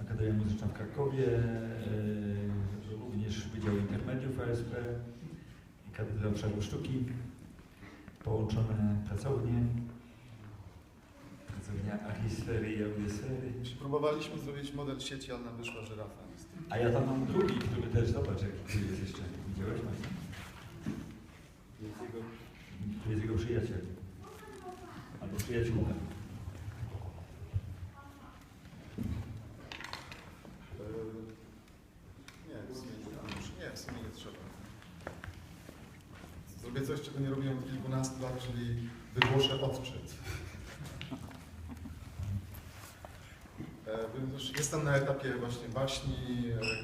Akademia Muzyczna w Krakowie, e, również Wydział Intermediów ASP i Katedra Obszaru Sztuki, połączone pracownie, pracownia Achisfery i Audiosfery. Próbowaliśmy zrobić model sieci, ale nam wyszła żyrafa. A ja tam mam drugi, który też, zobacz jaki tu jest jeszcze. Widziałeś Maciej? Tu jest jego przyjaciel. Albo przyjaciółka. e, Nie, w sumie nie, nie, w sumie nie trzeba. Zrobię coś, czego nie robiłem od kilkunastu lat, czyli wygłoszę odczyt. E, Jestem na etapie właśnie baśni,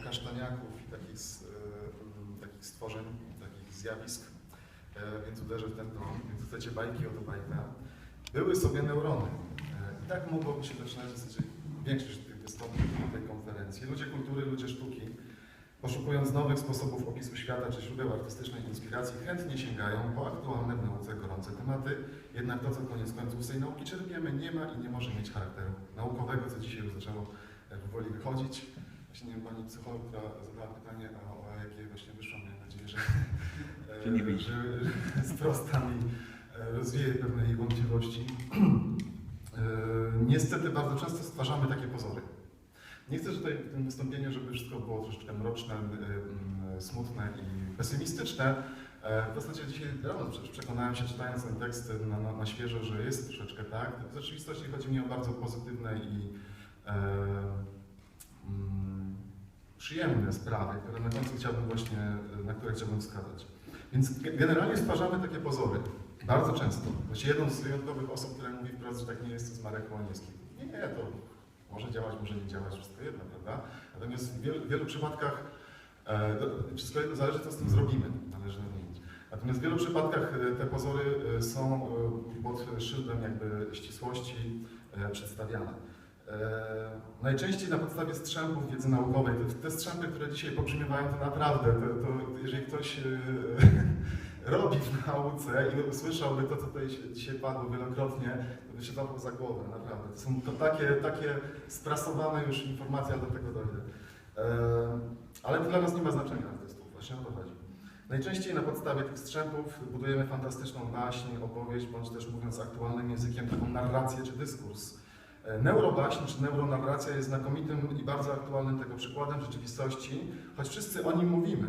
e, kasztaniaków i takich, e, takich stworzeń, takich zjawisk, więc uderzę w ten ton. Więc chcecie bajki, oto bajka. Były sobie neurony. I tak mogłoby się zaczynać w zasadzie większość tych wystąpień tej konferencji. Ludzie kultury, ludzie sztuki, poszukując nowych sposobów opisu świata czy źródeł artystycznej inspiracji, chętnie sięgają po aktualne w nauce gorące tematy. Jednak to, co koniec końców z tej nauki czerpiemy, nie ma i nie może mieć charakteru naukowego, co dzisiaj już zaczęło e, powoli wychodzić. Właśnie nie wiem, pani psycholog, która zadała pytanie, a o jakie właśnie wyszło, mam nadzieję, że, e, Że że, że sprosta mi, e, rozwieje pewne jej wątpliwości. Niestety bardzo często stwarzamy takie pozory. Nie chcę tutaj w tym wystąpieniu, żeby wszystko było troszeczkę mroczne, smutne i pesymistyczne. E, W zasadzie dzisiaj rano przekonałem się, czytając ten tekst na, na, na świeżo, że jest troszeczkę tak. W rzeczywistości chodzi mi o bardzo pozytywne i e, mm, przyjemne sprawy, które na końcu chciałbym właśnie, e, na które chciałbym wskazać. Więc ge- generalnie stwarzamy takie pozory. Bardzo często. Właściwie jedną z wyjątkowych osób, która mówi wprost, że tak nie jest, to jest Marek Łaniewski. Nie, nie, to może działać, może nie działać, wszystko jedno, prawda? Natomiast w wielu, wielu przypadkach e, wszystko jedno zależy, co z tym zrobimy, należy nadmienić. Natomiast w wielu przypadkach e, te pozory e, są e, pod szyldem jakby ścisłości przedstawiane. Najczęściej na podstawie strzępów wiedzy naukowej. Te, te strzępy, które dzisiaj pobrzmiewają, to naprawdę, to, to jeżeli ktoś robi w nauce i usłyszałby to, co tutaj dzisiaj padło wielokrotnie, to by się złapał za głowę, naprawdę. To są to takie, takie sprasowane już informacje, ale do tego dojdę. E, ale dla nas nie ma znaczenia artystów, właśnie o to chodzi. Najczęściej na podstawie tych strzępów budujemy fantastyczną baśń, opowieść, bądź też mówiąc aktualnym językiem, taką narrację czy dyskurs. E, Neurobaśń czy neuronarracja jest znakomitym i bardzo aktualnym tego przykładem rzeczywistości, choć wszyscy o nim mówimy,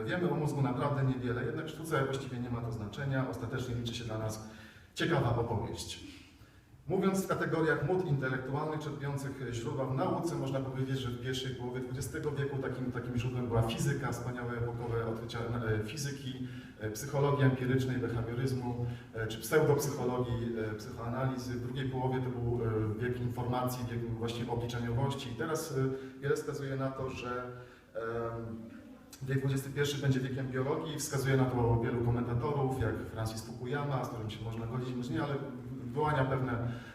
e, wiemy o mózgu naprawdę niewiele, jednak sztuce właściwie nie ma to znaczenia, ostatecznie liczy się dla nas ciekawa opowieść. Mówiąc w kategoriach mód intelektualnych czerpiących źródła w nauce, można powiedzieć, że w pierwszej połowie XX wieku takim, takim źródłem była fizyka, wspaniałe epokowe odkrycia e, fizyki, e, psychologii empirycznej, behawioryzmu, e, czy pseudopsychologii, e, psychoanalizy. W drugiej połowie to był e, wiek informacji, wiek właśnie obliczeniowości. I teraz e, wiele wskazuje na to, że Wiek XXI będzie wiekiem biologii, wskazuje na to wielu komentatorów, jak Francis Fukuyama, z którym się można godzić, może nie, ale wyłania pewne,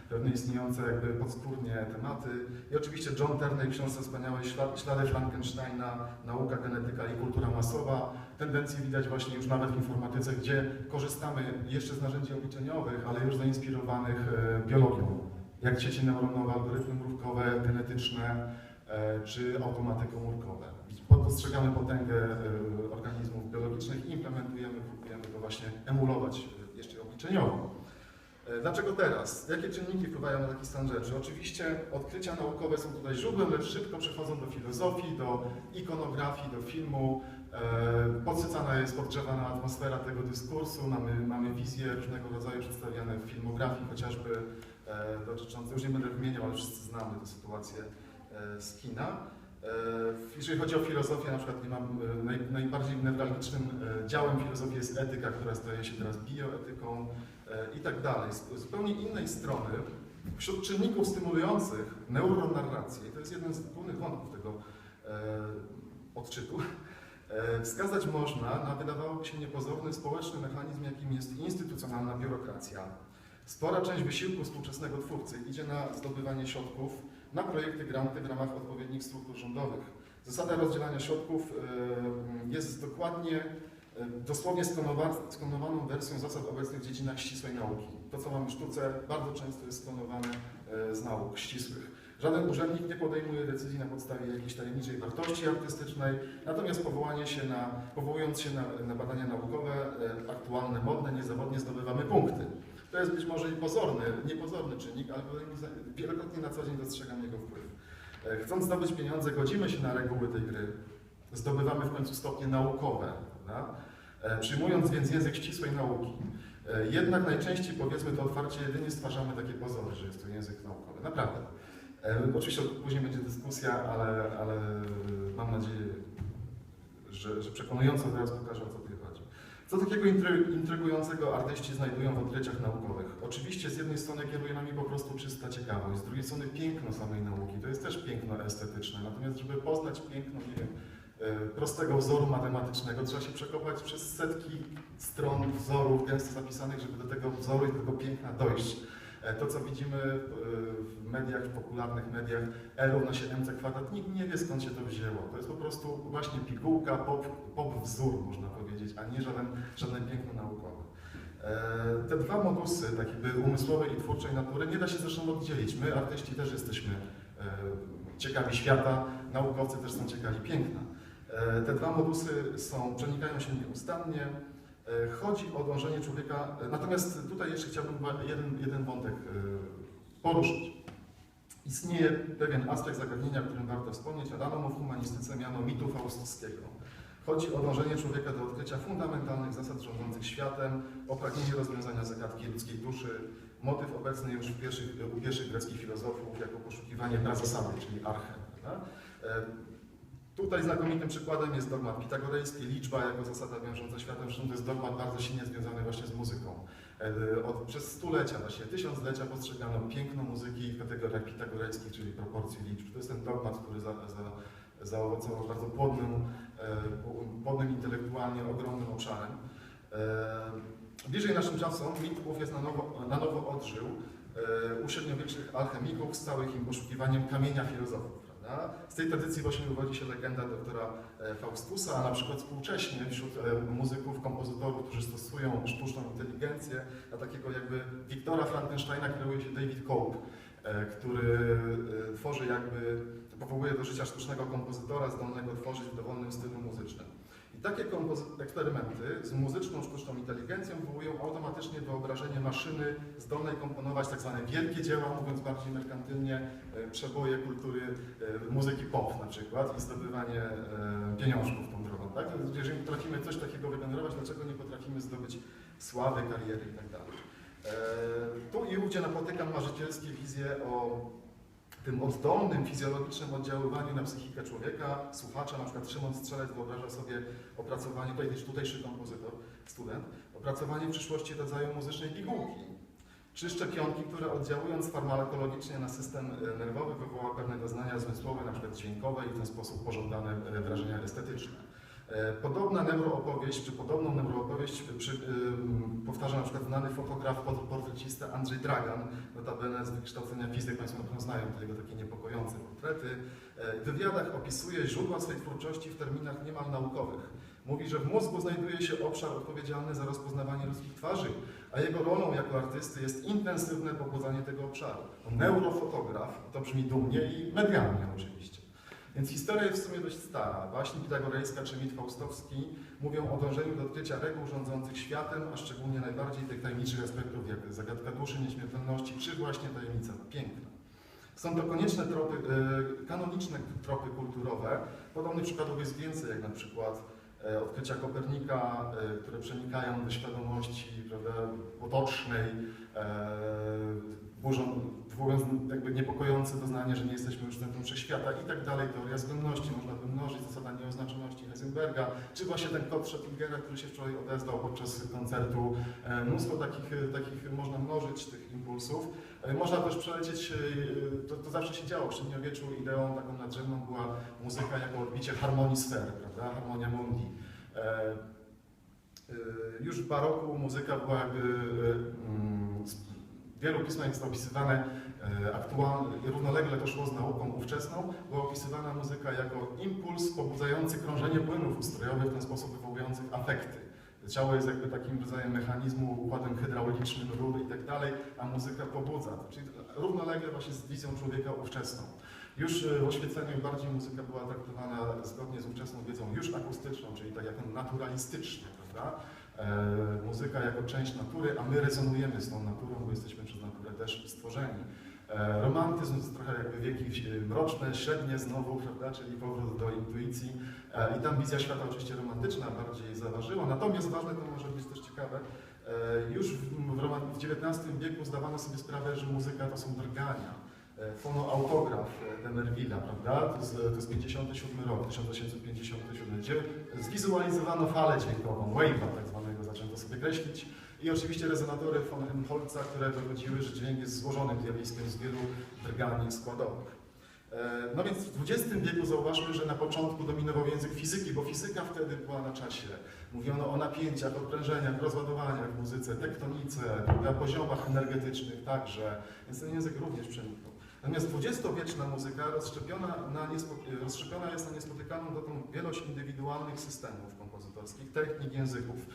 pewne istniejące jakby podskórnie tematy. I oczywiście John Terney w książce wspaniałej Ślad- Ślady Frankensteina, Nauka, genetyka i kultura masowa. Tendencje widać właśnie już nawet w informatyce, gdzie korzystamy jeszcze z narzędzi obliczeniowych, ale już zainspirowanych e, biologią, jak sieci neuronowe, algorytmy mrówkowe, genetyczne, e, czy automaty komórkowe. Postrzegamy potęgę e, organizmów biologicznych i implementujemy, próbujemy go właśnie emulować jeszcze obliczeniowo. E, Dlaczego teraz? Jakie czynniki wpływają na taki stan rzeczy? Oczywiście odkrycia naukowe są tutaj źródłem, lecz szybko przechodzą do filozofii, do ikonografii, do filmu. E, Podsycana jest, podgrzewana atmosfera tego dyskursu, mamy, mamy wizje różnego rodzaju przedstawiane w filmografii, chociażby e, dotyczące, już nie będę wymieniał, ale wszyscy znamy tę sytuację z kina. Jeżeli chodzi o filozofię, na przykład nie mam, naj, najbardziej newralgicznym działem filozofii jest etyka, która staje się teraz bioetyką i tak dalej. Z zupełnie innej strony, wśród czynników stymulujących neuronarrację, i to jest jeden z głównych wątków tego e, odczytu, e, wskazać można na wydawałoby się niepozorny społeczny mechanizm, jakim jest instytucjonalna biurokracja. Spora część wysiłku współczesnego twórcy idzie na zdobywanie środków na projekty, granty w ramach odpowiednich struktur rządowych. Zasada rozdzielania środków e, jest dokładnie, e, dosłownie sklonowa- sklonowaną wersją zasad obecnych w dziedzinach ścisłej nauki. To, co mamy w sztuce, bardzo często jest sklonowane e, z nauk ścisłych. Żaden urzędnik nie podejmuje decyzji na podstawie jakiejś tajemniczej wartości artystycznej, natomiast powołanie się na, powołując się na, na badania naukowe, e, aktualne, modne, niezawodnie zdobywamy punkty. To jest być może pozorny, niepozorny czynnik, ale wielokrotnie na co dzień dostrzegam jego wpływ. Chcąc zdobyć pieniądze, godzimy się na reguły tej gry, zdobywamy w końcu stopnie naukowe, prawda? E, przyjmując więc język ścisłej nauki. E, Jednak najczęściej, powiedzmy to otwarcie, jedynie stwarzamy takie pozory, że jest to język naukowy. Naprawdę. E, Oczywiście później będzie dyskusja, ale, ale mam nadzieję, że, że przekonująco teraz pokażę, o co tutaj chodzi. Co takiego intry- intrygującego artyści znajdują w odkryciach naukowych? Oczywiście z jednej strony kieruje nami po prostu czysta ciekawość, z drugiej strony piękno samej nauki. To jest też piękno estetyczne. Natomiast żeby poznać piękno, nie wiem, prostego wzoru matematycznego, trzeba się przekopać przez setki stron wzorów gęsto zapisanych, żeby do tego wzoru i do tego piękna dojść. E, To, co widzimy e, w mediach, w popularnych mediach, E równa się mc kwadrat, nikt nie wie skąd się to wzięło. To jest po prostu właśnie pigułka, pop, pop wzór, można powiedzieć, a nie żaden, żadne piękno naukowe. E, Te dwa modusy, tak jakby umysłowej i twórczej natury, nie da się zresztą oddzielić. My, artyści, też jesteśmy e, ciekawi świata, naukowcy też są ciekawi piękna. E, Te dwa modusy są, przenikają się nieustannie. E, Chodzi o dążenie człowieka, e, natomiast tutaj jeszcze chciałbym jeden, jeden wątek poruszyć. Istnieje pewien aspekt zagadnienia, o którym warto wspomnieć, a dano mu w humanistyce miano mitu faustowskiego. Chodzi o dążenie człowieka do odkrycia fundamentalnych zasad rządzących światem, o pragnienie rozwiązania zagadki ludzkiej duszy, motyw obecny już w pierwszych, u pierwszych greckich filozofów jako poszukiwanie prazasady, czyli arche. Tutaj znakomitym przykładem jest dogmat pitagorejski, liczba jako zasada wiążąca światem, zresztą to jest dogmat bardzo silnie związany właśnie z muzyką. E, Od, przez stulecia, właściwie tysiąclecia postrzegano piękno muzyki w kategoriach pitagorejskich, czyli proporcji liczb. To jest ten dogmat, który za, za, zaowocował bardzo płodnym, e, płodnym intelektualnie, ogromnym obszarem. E, Bliżej naszym czasom mit ów jest na nowo, na nowo odżył u średniowiecznych alchemików z całym im poszukiwaniem kamienia filozofów. Prawda? Z tej tradycji właśnie wywodzi się legenda doktora e, Faustusa, a na przykład współcześnie wśród e, muzyków, kompozytorów, którzy stosują sztuczną inteligencję, na takiego jakby Wiktora Frankensteina kreuje się David Cope, e, który tworzy jakby, powołuje do życia sztucznego kompozytora zdolnego tworzyć w dowolnym stylu muzycznym. I takie eksperymenty z muzyczną sztuczną inteligencją wywołują automatycznie wyobrażenie maszyny zdolnej komponować tak zwane wielkie dzieła, mówiąc bardziej merkantylnie, e, przeboje kultury e, muzyki pop na przykład i zdobywanie e, pieniążków tą drogą. Tak? Jeżeli potrafimy coś takiego wygenerować, dlaczego nie potrafimy zdobyć sławy, kariery itd. E, Tu i ówdzie napotykam marzycielskie wizje o tym oddolnym fizjologicznym oddziaływaniu na psychikę człowieka, słuchacza, na przykład Szymon Strzelec wyobraża sobie opracowanie, tutaj też tutejszy kompozytor, student, opracowanie w przyszłości rodzaju muzycznej pigułki, czy szczepionki, które oddziałując farmakologicznie na system e, nerwowy wywoła pewne doznania zmysłowe, na przykład dźwiękowe i w ten sposób pożądane e, wrażenia estetyczne. E, Podobna neuroopowieść, czy podobną neuroopowieść przy, ym, powtarza na przykład znany fotograf, portrecista Andrzej Dragan, notabene z wykształcenia fizyk, Państwo na pewno znają te jego takie niepokojące portrety. E, W wywiadach opisuje źródła swej twórczości w terminach niemal naukowych. Mówi, że w mózgu znajduje się obszar odpowiedzialny za rozpoznawanie ludzkich twarzy, a jego rolą jako artysty jest intensywne pobudzanie tego obszaru. Neurofotograf, to brzmi dumnie i medialnie oczywiście. Więc historia jest w sumie dość stara. Baśń pitagorejska czy mit faustowski mówią o dążeniu do odkrycia reguł rządzących światem, a szczególnie najbardziej tych tajemniczych aspektów jak zagadka duszy, nieśmiertelności, czy właśnie tajemnica piękna. Są to konieczne tropy, e, kanoniczne tropy kulturowe. Podobnych przykładów jest więcej, jak na przykład e, odkrycia Kopernika, e, które przenikają do świadomości prawda, potocznej, burzą, wywołując jakby niepokojące doznanie, że nie jesteśmy już centrum wszechświata i tak dalej. Teoria względności można wymnożyć, zasada nieoznaczoności Heisenberga, czy właśnie ten kod Schrödingera, który się wczoraj odezwał podczas koncertu. E, Mnóstwo takich, e, takich można mnożyć, tych impulsów. E, Można też przelecieć, to, to zawsze się działo w średniowieczu, ideą taką nadrzędną była muzyka jako odbicie harmonii sfer, prawda, harmonia mundi. Już w baroku muzyka była jakby, mm, w wielu pismach jest opisywane e, aktualnie, równolegle to szło z nauką ówczesną, była opisywana muzyka jako impuls pobudzający krążenie płynów ustrojowych, w ten sposób wywołujących afekty. Ciało jest jakby takim rodzajem mechanizmu, układem hydraulicznym, rury i tak dalej, a muzyka pobudza. Czyli równolegle właśnie z wizją człowieka ówczesną. Już e, w oświeceniu bardziej muzyka była traktowana zgodnie z ówczesną wiedzą już akustyczną, czyli tak jak naturalistycznie, prawda? E, muzyka jako część natury, a my rezonujemy z tą naturą, bo jesteśmy przez naturę też stworzeni. E, romantyzm to trochę jakby wieki mroczne, średnie znowu, prawda, czyli powrót do intuicji e, i tam wizja świata oczywiście romantyczna bardziej zaważyła, natomiast ważne to może być też ciekawe, e, już w, XIX wieku zdawano sobie sprawę, że muzyka to są drgania. E, Fonoautograf e, Demerville'a, prawda? To jest, to jest 57 rok, 1857, gdzie zwizualizowano falę dźwiękową, wave'a tak zwanego, zaczęto sobie kreślić. I oczywiście rezonatory von Helmholtza, które dowodziły, że dźwięk jest złożonym zjawiskiem z wielu drgań składowych. E, No więc w XX wieku zauważmy, że na początku dominował język fizyki, bo fizyka wtedy była na czasie. Mówiono o napięciach, odprężeniach, rozładowaniach w muzyce, tektonice, prawda, poziomach energetycznych także, więc ten język również przeniknął. Natomiast dwudziestowieczna muzyka rozszczepiona, na rozszczepiona jest na niespotykaną dotąd wielość indywidualnych systemów kompozytorskich, technik, języków.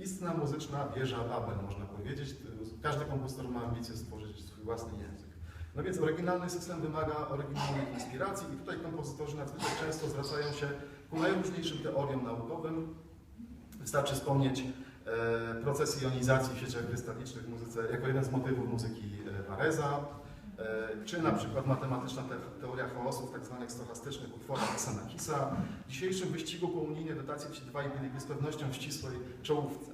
Istna muzyczna wieża Babel, można powiedzieć. Każdy kompozytor ma ambicję stworzyć swój własny język. No więc oryginalny system wymaga oryginalnej inspiracji i tutaj kompozytorzy nadzwyczaj często zwracają się ku najróżniejszym teoriom naukowym. Wystarczy wspomnieć e, proces jonizacji w sieciach krystalicznych w muzyce jako jeden z motywów muzyki Vareza, e, czy na przykład matematyczna te, teoria chaosu tak zwanych stochastycznych utworach Xenakisa. W dzisiejszym wyścigu po unijnej dotacji ci dwaj byli z pewnością w ścisłej czołówce.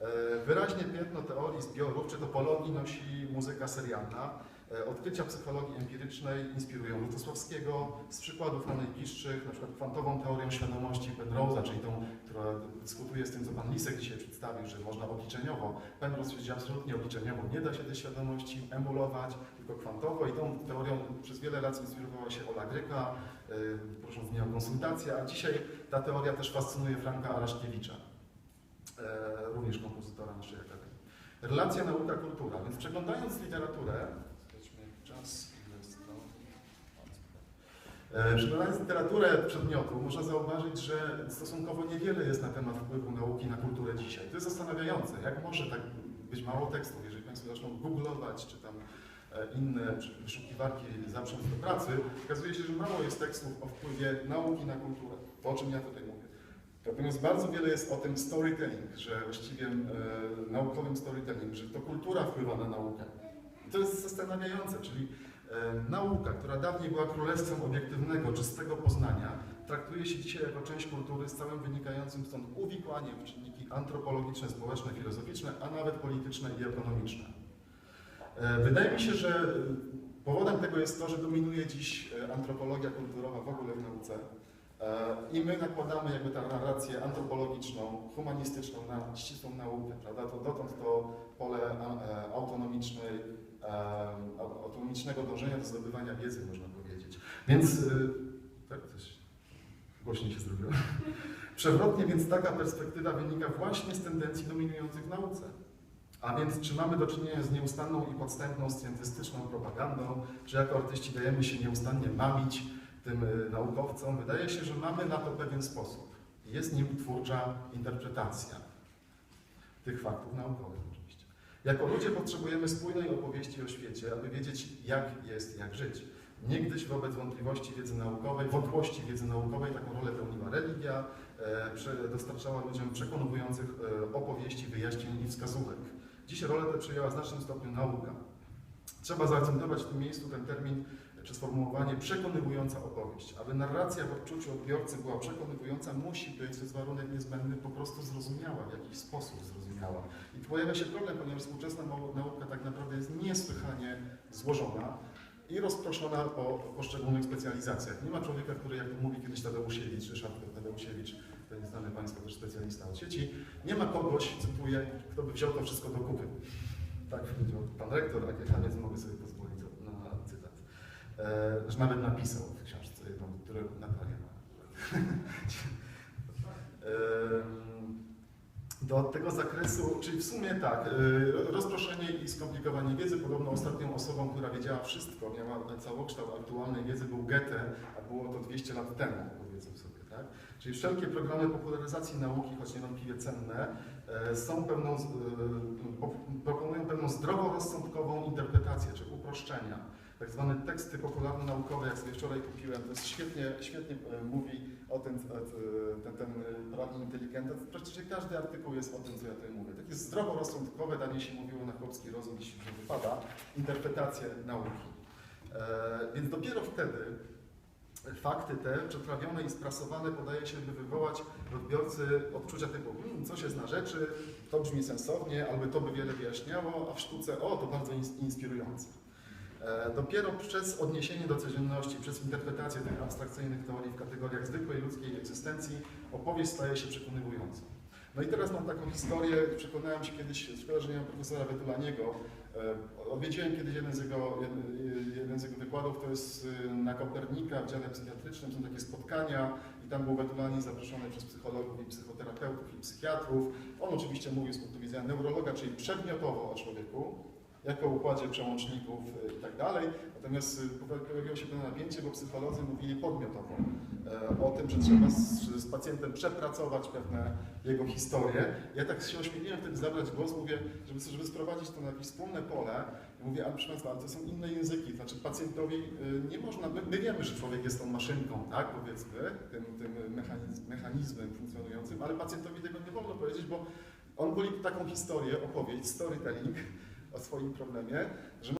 E, Wyraźnie piętno teorii zbiorów, czy topologii nosi muzyka serialna. E, Odkrycia psychologii empirycznej inspirują Lutosławskiego z przykładów na najbliższych, na przykład kwantową teorią świadomości Penrose'a, czyli tą, która dyskutuje z tym, co pan Lisek dzisiaj przedstawił, że można obliczeniowo. Penrose twierdzi absolutnie obliczeniowo, nie da się tej świadomości emulować, tylko kwantowo i tą teorią przez wiele lat inspirowała się Ola Gryka, yy, prosząc mnie o konsultację, a dzisiaj ta teoria też fascynuje Franka Araszkiewicza, e, również kompozytora naszej akademii. Relacja nauka-kultura, więc przeglądając literaturę, czas. E, Przeglądając literaturę przedmiotu, można zauważyć, że stosunkowo niewiele jest na temat wpływu nauki na kulturę dzisiaj. To jest zastanawiające, jak może tak być mało tekstów, jeżeli Państwo zaczną googlować, czy tam inne wyszukiwarki zaprząc do pracy, okazuje się, że mało jest tekstów o wpływie nauki na kulturę. O czym ja tutaj mówię. Natomiast bardzo wiele jest o tym storytelling, że właściwie e, naukowym storytelling, że to kultura wpływa na naukę. I to jest zastanawiające, czyli e, nauka, która dawniej była królestwem obiektywnego, czystego poznania, traktuje się dzisiaj jako część kultury z całym wynikającym stąd uwikłaniem w czynniki antropologiczne, społeczne, filozoficzne, a nawet polityczne i ekonomiczne. E, Wydaje mi się, że e, powodem tego jest to, że dominuje dziś e, antropologia kulturowa w ogóle w nauce. I my nakładamy jakby tę narrację antropologiczną, humanistyczną na ścisłą naukę, prawda? To dotąd to pole autonomicznej, au- autonomicznego dążenia do zdobywania wiedzy, można powiedzieć. Więc, tak, coś głośniej się zrobiło. Przewrotnie więc taka perspektywa wynika właśnie z tendencji dominujących w nauce. A więc czy mamy do czynienia z nieustanną i podstępną scjentystyczną propagandą, czy jako artyści dajemy się nieustannie mamić tym y, naukowcom? Wydaje się, że mamy na to pewien sposób. Jest nim twórcza interpretacja tych faktów naukowych oczywiście. Jako ludzie potrzebujemy spójnej opowieści o świecie, aby wiedzieć jak jest, jak żyć. Niegdyś wobec wątpliwości wiedzy naukowej, wątłości wiedzy naukowej taką rolę pełniła religia, e, dostarczała ludziom przekonujących e, opowieści, wyjaśnień i wskazówek. Dziś rolę tę przyjęła w znacznym stopniu nauka. Trzeba zaakcentować w tym miejscu ten termin czy sformułowanie przekonywująca opowieść. Aby narracja w odczuciu odbiorcy była przekonywująca, musi być, to jest warunek niezbędny, po prostu zrozumiała, w jakiś sposób zrozumiała. I tu pojawia się problem, ponieważ współczesna nau- nauka tak naprawdę jest niesłychanie złożona i rozproszona po poszczególnych specjalizacjach. Nie ma człowieka, który, jak mówi kiedyś Tadeusiewicz, Ryszard Tadeusiewicz, ten znany Państwo też specjalista od sieci, nie ma kogoś, cytuję, kto by wziął to wszystko do kupy. Tak powiedział pan rektor, a więc mogę sobie pozwolić na cytat. E, że nawet napisał w książce jedną, które Natalia ma. Em, do tego zakresu, czyli w sumie tak, y, rozproszenie i skomplikowanie wiedzy. Podobno ostatnią osobą, która wiedziała wszystko, miała całokształt aktualnej wiedzy był Goethe, a było to 200 lat temu, powiedzmy sobie, tak? Czyli wszelkie programy popularyzacji nauki, choć niewątpliwie cenne, e, są po- proponują pewną zdroworozsądkową interpretację, czy uproszczenia. Tak zwane teksty popularno-naukowe, jak sobie wczoraj kupiłem, to jest świetnie, świetnie e, mówi o tym e, ten, ten e, poradnik inteligentny. Praktycznie każdy artykuł jest o tym, co ja tutaj mówię. Takie zdroworozsądkowe, danie się mówiło na chłopski rozum, jeśli wypada, interpretacje nauki. E, więc dopiero wtedy fakty te przetrawione i sprasowane podaje się, by wywołać w odbiorcy odczucia typu hmm, coś jest na rzeczy, to brzmi sensownie, albo to by wiele wyjaśniało, a w sztuce o, to bardzo ins- inspirujące. E, Dopiero przez odniesienie do codzienności, przez interpretację tych abstrakcyjnych teorii w kategoriach zwykłej ludzkiej egzystencji, opowieść staje się przekonywująca. No i teraz mam taką historię, przekonałem się kiedyś, szkoda, że nie mam profesora Wetulaniego, E, odwiedziłem kiedyś jeden z, jego, jeden, z jego wykładów, to jest y, na Kopernika w dziale psychiatrycznym, są takie spotkania i tam był Wetulani zaproszony przez psychologów i psychoterapeutów i psychiatrów. On oczywiście mówił z punktu widzenia neurologa, czyli przedmiotowo o człowieku, jako układzie przełączników y, i tak dalej. Natomiast y, pojawiło się to napięcie, bo psycholodzy mówili podmiotowo e, o tym, że trzeba z, z pacjentem przepracować pewne jego historie. Ja tak się ośmieliłem wtedy zabrać głos, mówię, żeby, żeby sprowadzić to na jakieś wspólne pole. Mówię, ale proszę Państwa, ale to są inne języki. Znaczy pacjentowi y, nie można, my, my wiemy, że człowiek jest tą maszynką, tak powiedzmy, tym, tym mechanizm, mechanizmem funkcjonującym, ale pacjentowi tego nie wolno powiedzieć, bo on woli taką historię, opowieść, storytelling o swoim problemie, że